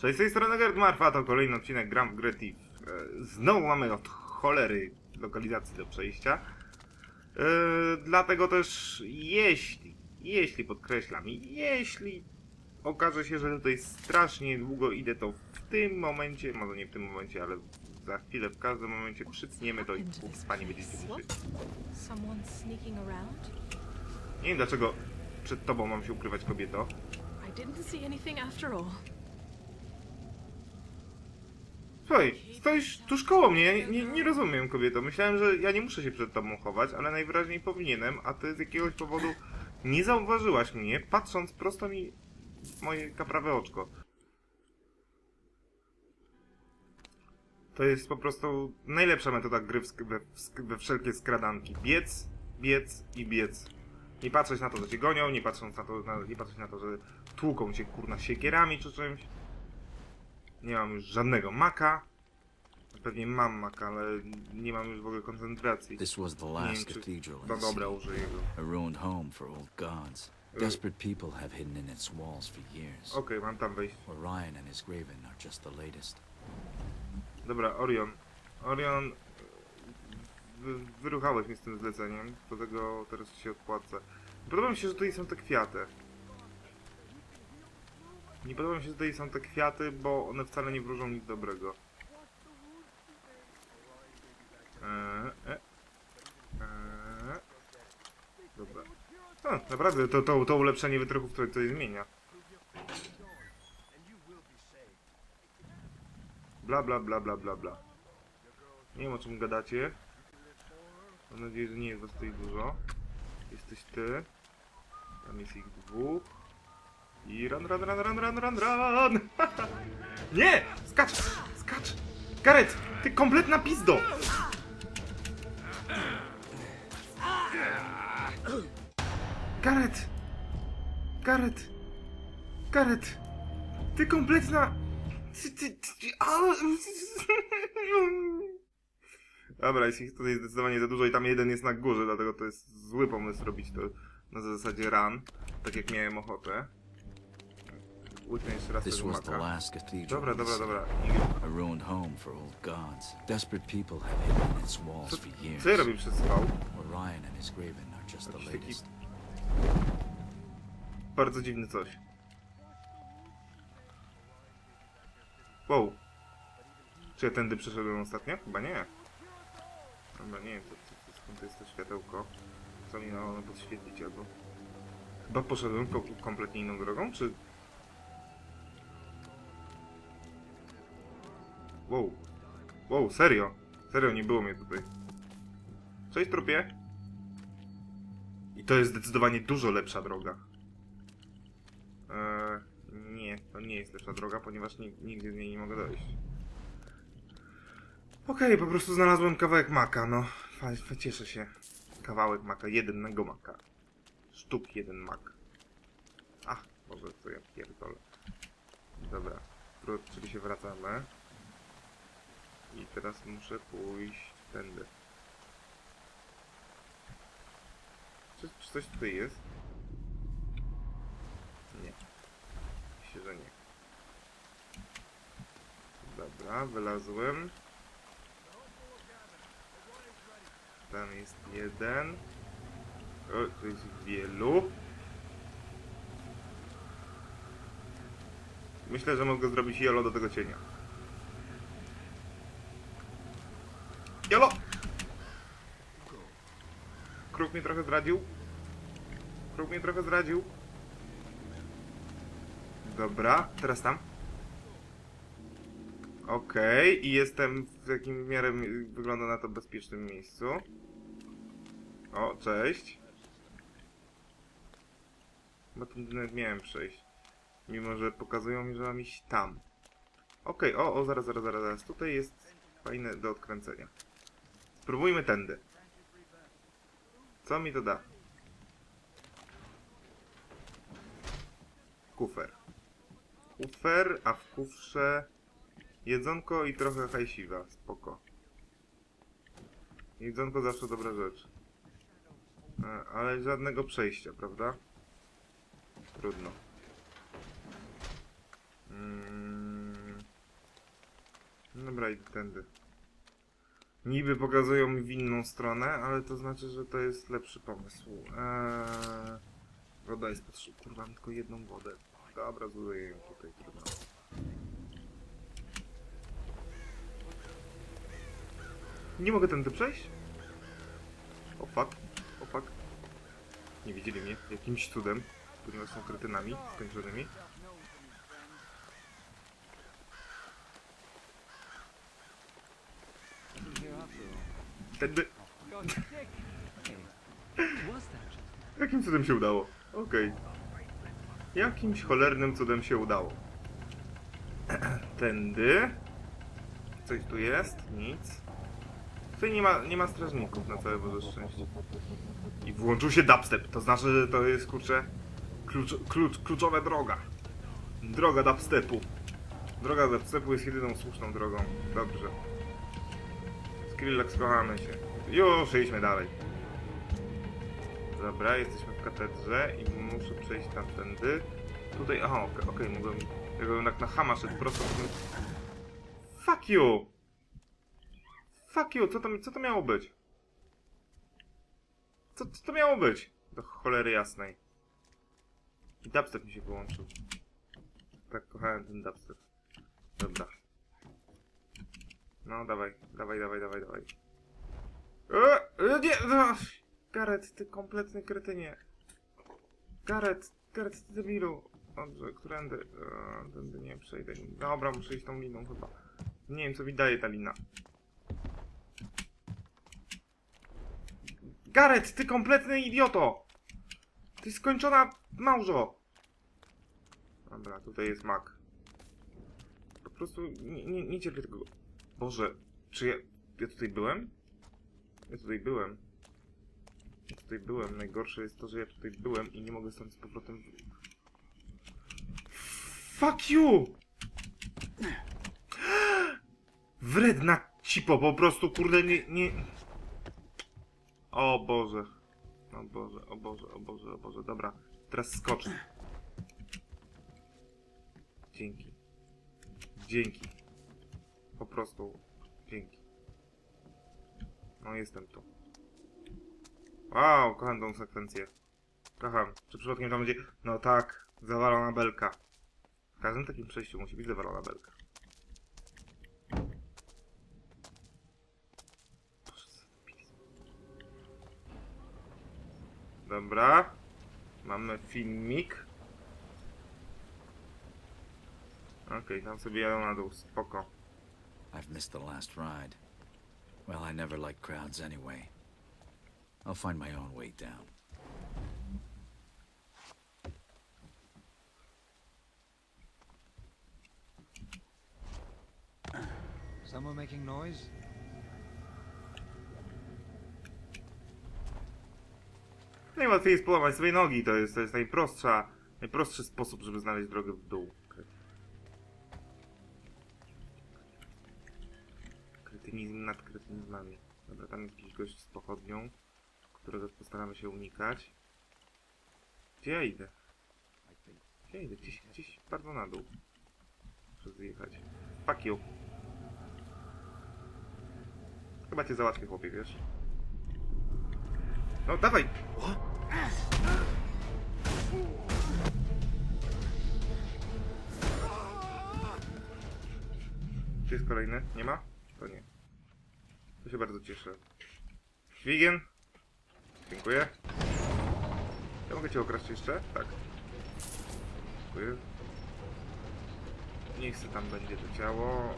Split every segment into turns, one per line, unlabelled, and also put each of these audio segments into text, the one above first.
Cześć, z tej strony Gerd Marfa, to kolejny odcinek Gram w. E, Znowu mamy od cholery lokalizacji do przejścia. E, Dlatego też jeśli, jeśli podkreślam, jeśli okaże się, że tutaj strasznie długo idę, to w tym momencie, może nie w tym momencie, ale za chwilę, w każdym momencie przycniemy to i pani będziecie musieli. Nie wiem dlaczego przed tobą mam się ukrywać kobieto.
I didn't see anything after all.
Słuchaj, stoisz tuż koło mnie, ja nie, nie rozumiem kobieto. Myślałem, że ja nie muszę się przed tobą chować, ale najwyraźniej powinienem, a ty z jakiegoś powodu nie zauważyłaś mnie, patrząc prosto mi w moje kaprawe oczko. To jest po prostu najlepsza metoda gry we, we wszelkie skradanki. Biec, biec i biec. Nie patrzeć na to, że cię gonią, nie patrząc na to, na, nie patrzeć na to, że tłuką cię kurna siekierami czy czymś. Nie mam już żadnego maka. Pewnie mam maka, ale nie mam już w ogóle koncentracji.
This was the last cathedral in
dobra, użyję go.
a ruined home for old gods.
Uh.
Desperate people have hidden in its walls for years.
Okej, mam tam wejść.
Orion and his graven are just the latest.
Dobra, Orion. Orion... Wy, wyruchałeś mnie z tym zleceniem, dlatego teraz ci się odpłacę. Podoba mi się, że tutaj są te kwiaty. Nie podoba mi się, że tutaj są te kwiaty, bo one wcale nie wróżą nic dobrego. Eee, e, eee. Dobra. A, naprawdę, to, to, to ulepszenie wytrychów to coś zmienia. Bla bla bla bla bla bla. Nie wiem o czym gadacie. Mam nadzieję, że nie jest was tutaj dużo. Jesteś ty. Tam jest ich dwóch. I run, run, run, run, run, run, run! nie! Skacz! Skacz! Gareth! Ty kompletna pizdo! Gareth! Gareth! Gareth! Ty kompletna... Ty, ty, ty, a... Dobra, jest ich tutaj zdecydowanie za dużo i tam jeden jest na górze, dlatego to jest zły pomysł robić to na zasadzie run, tak jak miałem ochotę.
This was the last cathedral
Dobra, dobra,
a ruined home for old gods. Desperate people have hidden in its walls
Co,
for years.
co przez wał?
Orion and his graven are just the latest.
Bardzo dziwny coś. Wow. Czy ja tędy przeszedłem ostatnio? Chyba nie. Dobra, nie wiem, co, co, co, skąd to jest to światełko. Co mi ono podświetlić, albo... Chyba poszedłem ko kompletnie inną drogą, czy... Wow. Wow, serio? Serio, nie było mnie tutaj. Cześć, trupie. I to jest zdecydowanie dużo lepsza droga. Eee, nie, to nie jest lepsza droga, ponieważ ni- nigdzie z niej nie mogę dojść. Okej, po prostu znalazłem kawałek maka, no. Cieszę się. Kawałek maka, jednego maka. Sztuk jeden mak. Ach, Boże, co ja pierdolę. Dobra, się wracamy. I teraz muszę pójść tędy. Czy, czy coś tutaj jest? Nie. Myślę, że nie. Dobra, wylazłem. Tam jest jeden. O, tu jest wielu. Myślę, że mogę zrobić jolo do tego cienia. Jolo! Kruk mnie trochę zdradził. Kruk mnie trochę zdradził. Dobra, teraz tam. Okej, i jestem w jakim miarę mi- wygląda na to bezpiecznym miejscu. O, cześć. Bo tu nawet miałem przejść. Mimo, że pokazują mi, że mam iść tam. Okej, o, o, zaraz, zaraz, zaraz, zaraz. Tutaj jest fajne do odkręcenia. Spróbujmy tędy. Co mi to da? Kufer. Kufer, a w kufrze jedzonko i trochę hajsiwa. Spoko. Jedzonko zawsze dobra rzecz. E, Ale żadnego przejścia, prawda? Trudno. Mm, Dobra, idę tędy. Niby pokazują mi w inną stronę, ale to znaczy, że to jest lepszy pomysł. Eee, woda jest potrzebna. Kurwa, mam tylko jedną wodę. Dobra, zużyję ją tutaj, trudno. Nie mogę tędy przejść? O fuck, o fuck. Nie widzieli mnie jakimś cudem, ponieważ są kretynami skończonymi. Tędy... Jakim cudem się udało? Okej. Jakimś cholernym cudem się udało. Tędy. Coś tu jest? Nic. Tutaj nie ma, nie ma strażników na całe Boże szczęście. I włączył się dubstep. To znaczy, że to jest kurczę klucz, klucz, kluczowa droga. Droga dubstepu. Droga dubstepu jest jedyną słuszną drogą. Dobrze. Skrillex, kochamy się. Już, idźmy dalej. Dobra, jesteśmy w katedrze i muszę przejść tamtędy. Tutaj, aha, okej, okay, mogłem... Jakbym tak na hama szedł prosto, to bym... Fuck you! Fuck you, co to, co to miało być? Co, co to miało być? Do cholery jasnej. I dubstep mi się wyłączył. Tak kochałem ten dubstep. Dobra. No, dawaj, dawaj, dawaj, dawaj, dawaj. E, e, nie! no. Garet, ty kompletny kretynie. Garet, Garet, ty debilu. Dobrze, którędy? E, tędy nie przejdę. Dobra, muszę iść tą liną chyba. Nie wiem, co mi daje ta lina. Garet, ty kompletny idioto! Ty skończona małżo! Dobra, tutaj jest mak. Po prostu nie, nie, nie cierpię tego. Boże, czy ja, ja tutaj byłem? Ja tutaj byłem. Ja tutaj byłem. Najgorsze jest to, że ja tutaj byłem i nie mogę stąd z powrotem... Fuck you! Wredna cipo, po prostu, kurde, nie... nie... O Boże. O Boże, o Boże, o Boże, o Boże. Dobra, teraz skocz. Dzięki. Dzięki. Po prostu dzięki. No jestem tu. Wow, kocham tą sekwencję. Kocham. Czy przypadkiem tam będzie... No tak, zawalona belka. W każdym takim przejściu musi być zawalona belka. Dobra. Mamy filmik. Okej, tam sobie jadą na dół, spoko.
I've missed the last ride. Well, I never liked crowds anyway. I'll find my own way down.
Someone making noise?
Najłatwiej jest połamać swoje nogi, to jest, to jest najprostsza, najprostszy sposób, żeby znaleźć drogę w dół. Kretynizm nad kretynizmami. Dobra, tam jest jakiś gość z pochodnią, którego postaramy się unikać. Gdzie ja idę? Gdzie ja idę? Gdzieś, gdzieś bardzo na dół. Muszę zjechać. Fuck you. Chyba cię załatwię, chłopie, wiesz? No, dawaj! Czy jest kolejny? Nie ma? To nie. To się bardzo cieszę. Świgen? Dziękuję. Ja mogę cię okraść jeszcze? Tak. Dziękuję. Niech se tam będzie to ciało.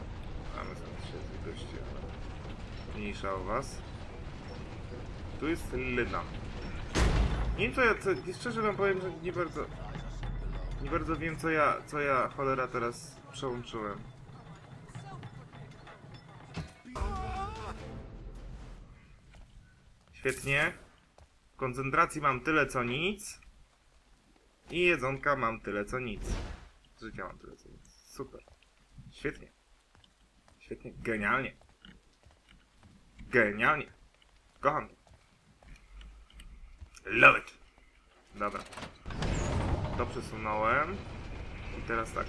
A my są trzy goście. Mniejsza o was. Tu jest Lena. Nie wiem co ja, co, szczerze wam powiem, że nie bardzo... Nie bardzo wiem co ja, co ja cholera teraz przełączyłem. Świetnie. Koncentracji mam tyle co nic. I jedzonka mam tyle co nic. Życia mam tyle co nic. Super. Świetnie. Świetnie. Genialnie. Genialnie. Kocham. Love it. Dobra. To przesunąłem. I teraz tak.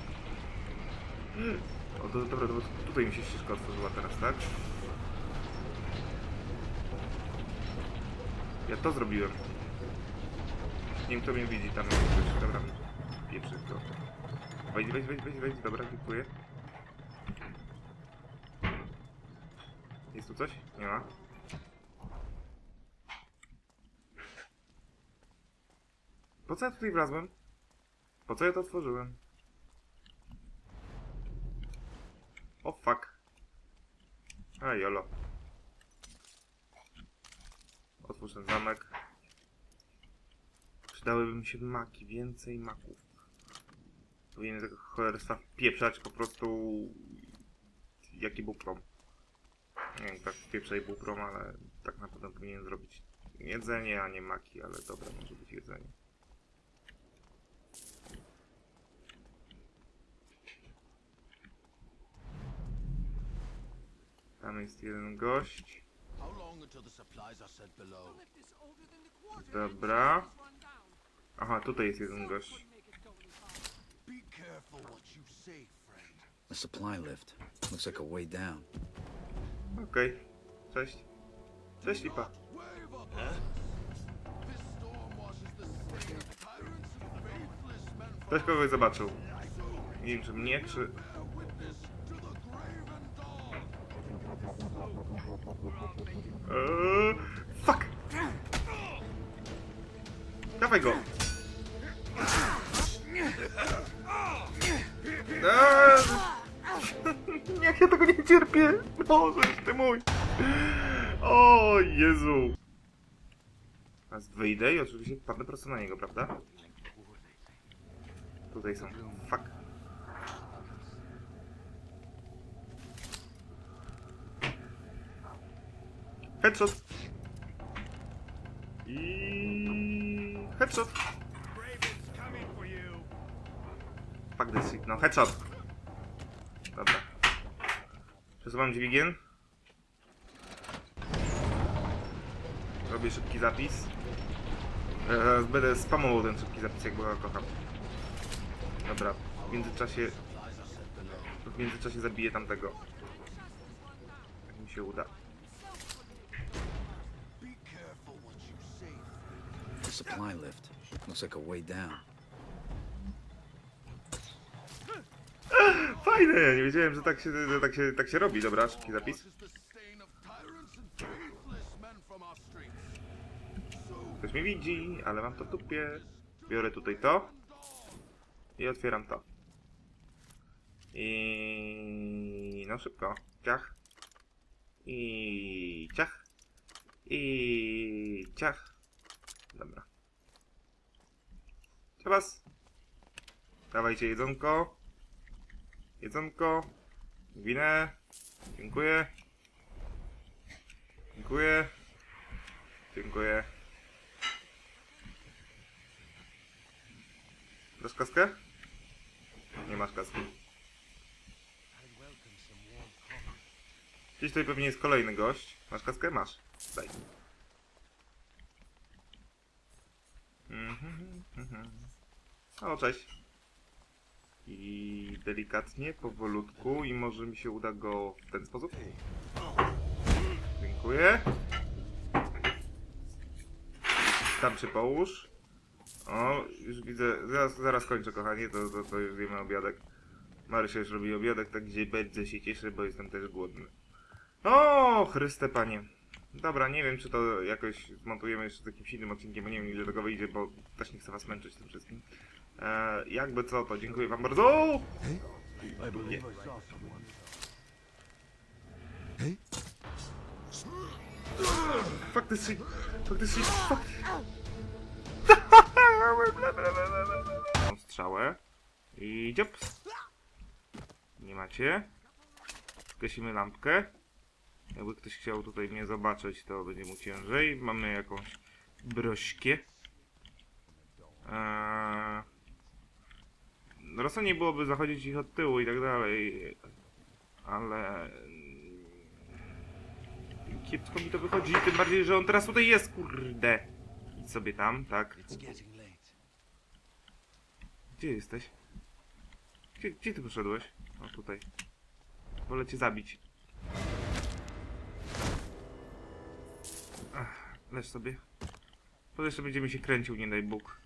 O, to, dobra, to, tutaj mi się ścieżka otworzyła teraz, tak? Ja to zrobiłem. Nie wiem, kto mnie widzi, tam. Dobra, pieprzy to. Wejdź, wejdź, wejdź, wejdź, wejdź, dobra, dziękuję. Jest tu coś? Nie ma. Po co ja tutaj wlazłem? Po co ja to otworzyłem? O fuck. A jolo. Otwórz ten zamek. Przydałyby mi się maki, więcej maków. Powinien tego cholerstwa pieprzać po prostu... Jaki był prom. Nie wiem, tak pieprzaj był prom, ale tak naprawdę powinien zrobić jedzenie, a nie maki, ale dobra, może być jedzenie. Tam jest jeden gość. Dobra. Aha, tutaj jest jeden gość.
A supply lift. Looks like a way down.
Okej. Cześć. Cześć, lipa.
From
Ktoś kogoś zobaczył. Nie wiem, czy mnie, czy... Eee, fuck! Dawaj go! Eee, Jak ja tego nie cierpię! Boże, ty mój! O Jezu! Teraz wyjdę i oczywiście padnę prosto na niego, prawda? Tutaj są. Fuck. Headshot. I headshot. Fuck this shit, no headshot. Dobra. Przesuwam dźwigiem. Robię szybki zapis. Zaraz będę spamował ten szybki zapis, jak go kocham. Dobra, w międzyczasie... W międzyczasie zabiję tamtego. Jak mi się uda.
Be careful what you say.
A supply lift. Looks like a way down.
Fajne! Nie wiedziałem, że tak się, że tak się, tak się robi. Dobra, szybki zapis. Ktoś mnie widzi, ale mam to w dupie. Biorę tutaj to. I otwieram to. I... No szybko. Ciach. I... Ciach. I... Ciach. Dobra. Ciabas. Dawajcie jedzonko. Jedzonko. Winę. Dziękuję. Dziękuję. Dziękuję. Dasz kaskę? Nie masz kaski. Gdzieś tutaj pewnie jest kolejny gość. Masz kaskę? Masz. Daj. Mhm, mhm. O, cześć. I delikatnie, powolutku i może mi się uda go w ten sposób. Dziękuję. Tam się połóż. O, już widzę, zaraz, zaraz kończę kochanie, to, to, to już wiemy obiadek. Marysia już robi obiadek, tak gdzie bardzo się cieszę, bo jestem też głodny. O, Chryste Panie. Dobra, nie wiem, czy to jakoś zmontujemy jeszcze z jakimś innym odcinkiem, bo nie wiem ile tego wyjdzie, bo też nie chcę was męczyć tym wszystkim. E, jakby co, to dziękuję wam bardzo. Nie. This shit. Fuck. Mam strzałę. I dziop. Nie macie. Zgasimy lampkę. Jakby ktoś chciał tutaj mnie zobaczyć, to będzie mu ciężej. Mamy jakąś brośkę. Eee... Rozsądnie byłoby zachodzić ich od tyłu i tak dalej. Ale... Kiepsko mi to wychodzi, tym bardziej, że on teraz tutaj jest, kurde. Idź sobie tam, tak. Gdzie jesteś? Gdzie, gdzie ty poszedłeś? O, tutaj. wolę cię zabić. Ach, leż sobie. Potem jeszcze będzie mi się kręcił, nie daj Bóg.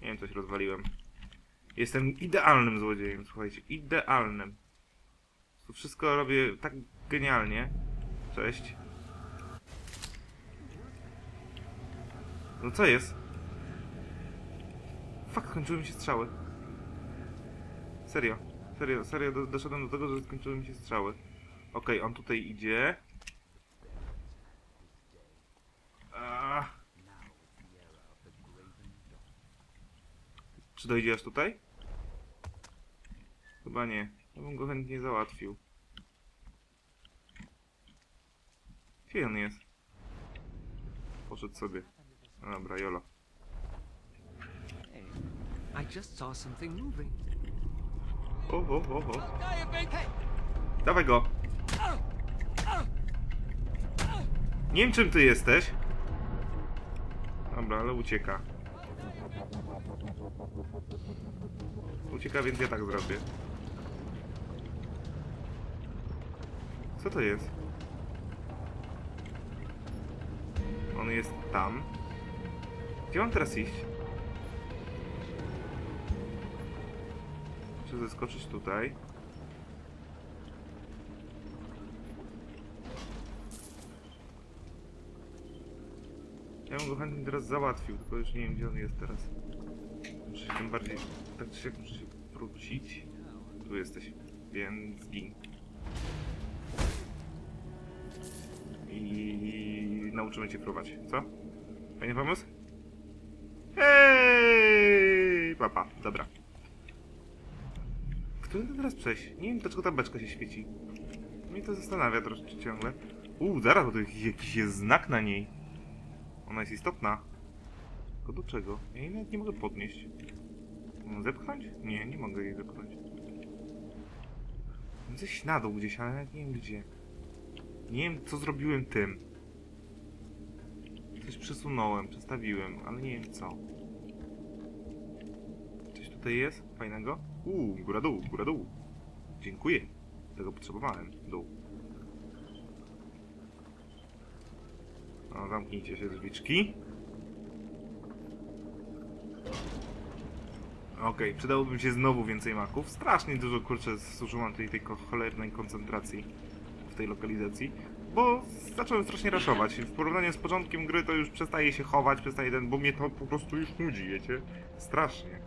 Nie wiem, coś rozwaliłem. Jestem idealnym złodziejem, słuchajcie, idealnym. To wszystko robię tak genialnie. Cześć. No co jest? Fakt, skończyły mi się strzały. Serio, serio, serio, do, doszedłem do tego, że skończyły mi się strzały. Okej, on tutaj idzie. Czy dojdzie aż tutaj? Chyba nie. Ja bym go chętnie załatwił. Gdzie on jest? Poszedł sobie. No dobra, jolo.
Hey, I just saw something moving.
O, o, o, o. Dawaj go. Nie wiem czym ty jesteś. Dobra, ale ucieka. Ucieka, więc ja tak zrobię. Co to jest? On jest tam. Gdzie mam teraz iść? Muszę zeskoczyć tutaj. Ja bym go chętnie teraz załatwił, tylko już nie wiem gdzie on jest teraz. Muszę się tym bardziej, tak czy siak muszę się wrócić. Tu jesteś, więc gin. Nauczymy cię fruwać, co? Fajny pomysł? Hej! Papa, dobra. Którym teraz przejść? Nie wiem dlaczego ta beczka się świeci. Mnie to zastanawia troszeczkę ciągle. Uuu, zaraz, bo tu jakiś, jakiś jest znak na niej. Ona jest istotna. Tylko do czego? Ja jej nawet nie mogę podnieść. Mam zepchnąć? Nie, nie mogę jej zepchnąć. Coś na dół gdzieś, ale nie wiem gdzie. Nie wiem co zrobiłem tym. Coś przesunąłem, przestawiłem, ale nie wiem co. Coś tutaj jest? Fajnego? Uuu, góra dół, góra dół. Dziękuję. Tego potrzebowałem. Dół. No, zamknijcie się drzwiczki. Okej, przydałoby mi się znowu więcej maków. Strasznie dużo, kurczę, zużyłam tej, tej cholernej koncentracji w tej lokalizacji. Bo zacząłem strasznie raszować. W porównaniu z początkiem gry to już przestaje się chować, przestaje ten, bo mnie to po prostu już nudzi, wiecie? Strasznie.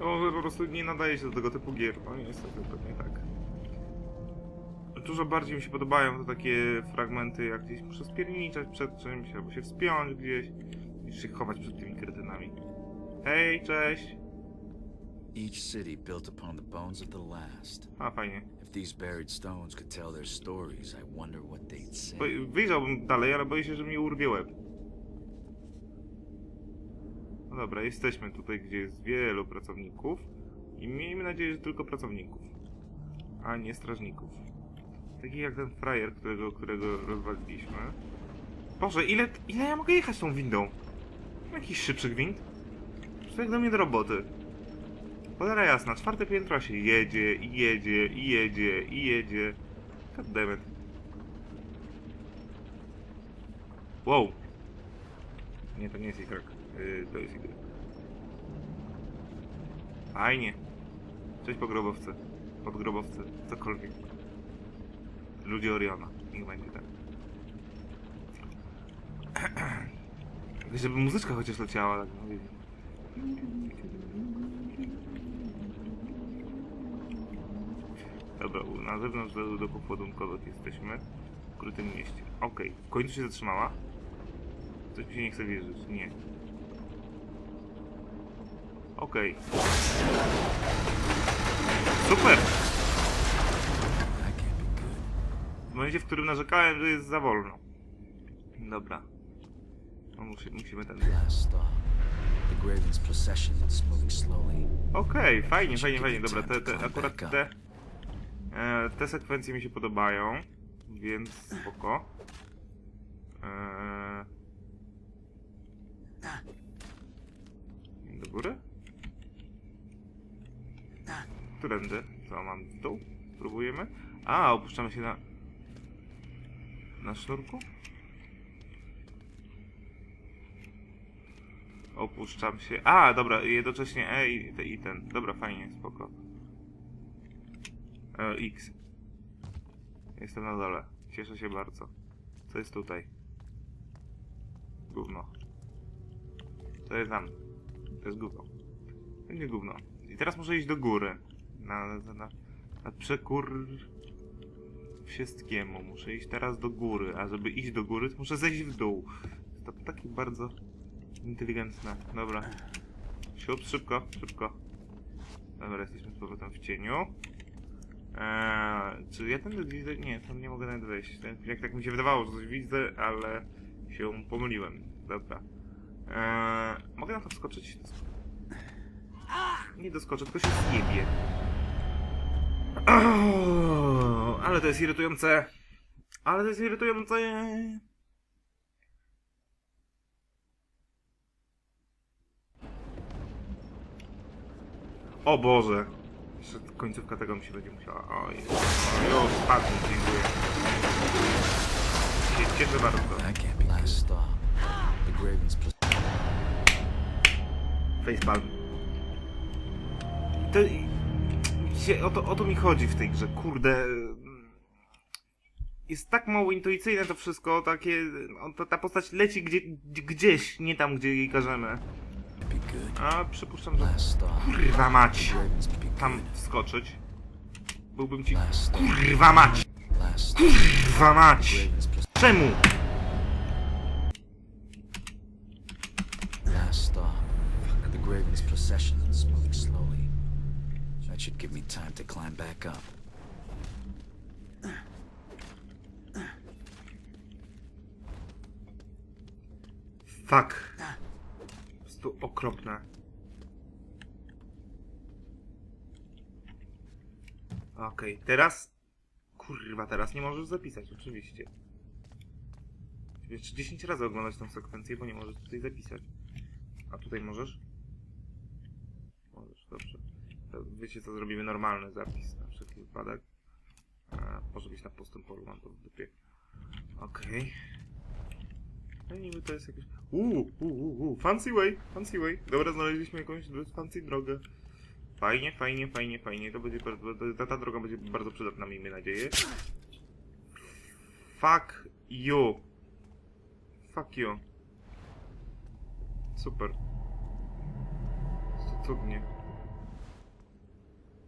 No, po prostu nie nadaje się do tego typu gier. No niestety, pewnie tak. Dużo bardziej mi się podobają to takie fragmenty, jak gdzieś muszę spierniczać przed czymś, albo się wspiąć gdzieś, niż się chować przed tymi kretynami. Hej, cześć!
Each city built upon the bones of the last.
A, fajnie.
If these buried stones could tell their stories, I wonder what they'd say.
Wyjrzałbym dalej, ale boję się, że mi urwie łeb. No dobra, jesteśmy tutaj, gdzie jest wielu pracowników. I miejmy nadzieję, że tylko pracowników. A nie strażników. Taki jak ten frajer, którego, którego rozwaliliśmy. Boże, ile, ile ja mogę jechać tą windą? Jakiś szybszy gwint? To jak do mnie do roboty. Cholera jasna, czwarte piętro się jedzie, i jedzie, i jedzie, i jedzie. Goddammit. Wow. Nie, to nie jest Y. Yy, to jest Y. Fajnie. Cześć pogrobowcy. Podgrobowcy. Cokolwiek. Ludzie Oriona. Niech będzie tak. Żeby muzyczka chociaż leciała, tak no wiecie. Dobra, u- na zewnątrz do, do ładunkowych jesteśmy. W ukrytym mieście. Okej, w końcu się zatrzymała. Coś mi się nie chce wierzyć. Nie. Okej. Super!
Be good.
W momencie, w którym narzekałem, że jest za wolno. Dobra. No, musi, musimy ten... Okej, fajnie, fajnie, fajnie. Dobra, te, te, akurat te... E, te sekwencje mi się podobają, więc spoko. E, do góry? Którędy? Co mam w dół? Próbujemy? A, opuszczamy się na... Na sznurku? Opuszczam się. A, dobra, jednocześnie E i, i ten. Dobra, fajnie, spoko. X. Jestem na dole. Cieszę się bardzo. Co jest tutaj? Gówno. To jest tam. To jest gówno. Nie gówno. I teraz muszę iść do góry. Na, na, na, na przekór wszystkiemu. Muszę iść teraz do góry, a żeby iść do góry, to muszę zejść w dół. To takie bardzo inteligentne. Dobra. Siup, szybko, szybko. Dobra, jesteśmy z powrotem w cieniu. Eee, czy ja ten widzę? Nie, tam nie mogę nawet wejść. Jak tak mi się wydawało, że coś widzę, ale się pomyliłem. Dobra. Eee, mogę na to wskoczyć? Nie doskoczę, tylko się zjebie. Oh, ale to jest irytujące. Ale to jest irytujące. O Boże. Końcówka tego mi się będzie musiała. Oj, o, już spadł, dziękuję. Się cieszę bardzo. Facepalm. To... Widzicie, o to, o to mi chodzi w tej grze, kurde. Jest tak mało intuicyjne to wszystko, takie... no, Ta, ta postać leci gdzie, gdzieś, nie tam, gdzie jej każemy. A przypuszczam, że... Kurwa mać! Tam wskoczyć. Byłbym ci... Kurwa mać! Kurwa mać! Czemu?
Last stop. The Graven's procession is moving slowly. That should give me time to climb back up.
Fuck. Prostu okropne. Okej, teraz... Kurwa, teraz nie możesz zapisać, oczywiście. Jeszcze 10 razy oglądać tą sekwencję, bo nie możesz tutaj zapisać. A tutaj możesz? Możesz, dobrze. Wiecie co, zrobimy normalny zapis, na wszelki wypadek. A, może być na pustym polu, mam to w dupie. Okej. No niby to jest jakieś... Uuu, uuu, uuu, fancy way, fancy way. Dobra, znaleźliśmy jakąś fancy drogę. Fajnie, fajnie, fajnie, fajnie. To będzie bardzo, ta, ta droga będzie bardzo przydatna, miejmy nadzieję. Fuck you. Fuck you. Super. Cudnie.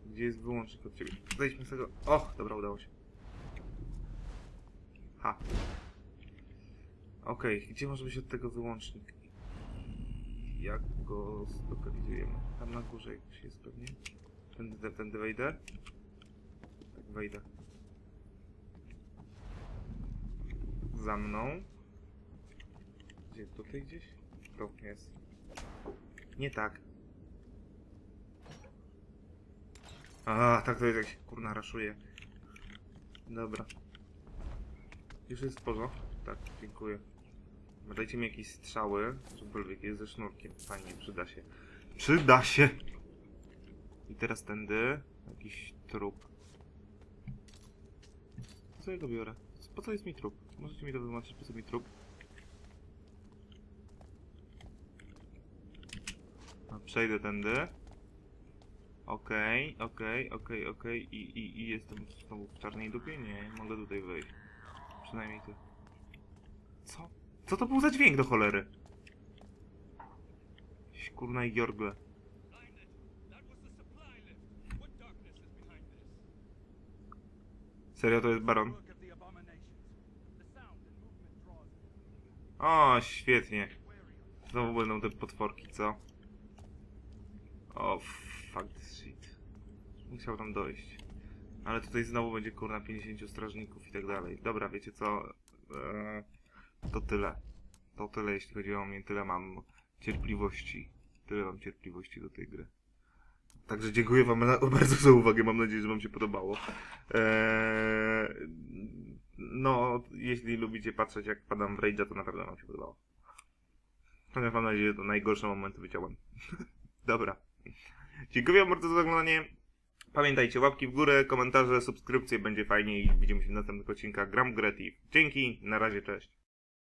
Gdzie jest wyłącznik od ciebie? Zejdźmy z tego. Och, dobra, udało się. Ha. Okej, gdzie może być od tego wyłącznik? Jak go zlokalizujemy? Tam na górze jakoś jest pewnie. Tędy, tędy wejdę? Tak, wejdę. Za mną. Gdzie? Tutaj gdzieś? Tu jest. Nie tak. A, tak to jest jak się kurna raszuje. Dobra. Już jest w? Tak, dziękuję. Dajcie mi jakieś strzały, cokolwiek jest ze sznurkiem. Fajnie, przyda się. Przyda się! I teraz tędy. Jakiś trup. Co ja go biorę? Po co jest mi trup? Możecie mi to wytłumaczyć, po co mi trup? A, przejdę tędy. Okej, okej, okej, okej. I, i, I jestem znowu w czarnej dupie? Nie, mogę tutaj wejść. Przynajmniej ty. Co? To był za dźwięk do cholery? Kurna i jorgle. Serio to jest baron? O, świetnie. Znowu będą te potworki, co? O, fuck this shit. Musiał tam dojść. Ale tutaj znowu będzie kurna 50 strażników i tak dalej. Dobra, wiecie co? Eee, to tyle. To tyle, jeśli chodzi o mnie. Tyle mam cierpliwości. Tyle mam cierpliwości do tej gry. Także dziękuję wam bardzo za uwagę. Mam nadzieję, że wam się podobało. Eee, no, jeśli lubicie patrzeć jak padam w Rage'a, to naprawdę wam się podobało. Chociaż mam nadzieję, że to najgorsze momenty wyciąłem. Dobra. Dziękuję bardzo za oglądanie. Pamiętajcie, łapki w górę, komentarze, subskrypcje, będzie fajnie i widzimy się w następnych odcinkach Gram Thief. Dzięki, na razie, cześć.